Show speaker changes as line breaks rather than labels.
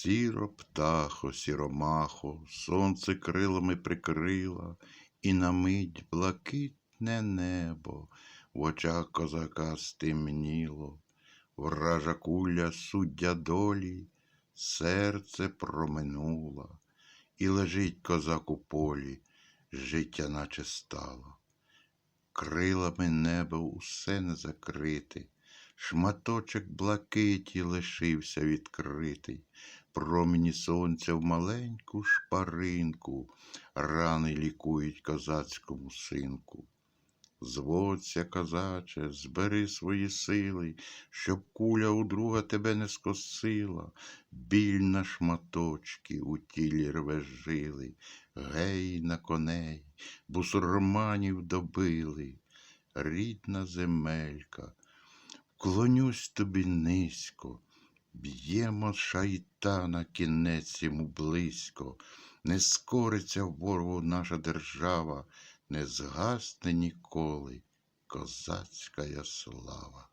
Сіро птахо, сіромахо, сонце крилами прикрила, і на мить блакитне небо, в очах козака стемніло, вража куля суддя долі, серце проминула, і лежить козак у полі, життя наче стало. Крилами небо усе не закрите, шматочок блакиті лишився відкритий, промені сонця в маленьку шпаринку, рани лікують козацькому синку. Зводься, козаче, збери свої сили, щоб куля у друга тебе не скосила, біль на шматочки у тілі рве жили, гей на коней, бусурманів добили, рідна земелька, клонюсь тобі низько, б'ємо шайтана кінець йому близько, не скориться в ворогу наша держава, не згасне ніколи козацька слава.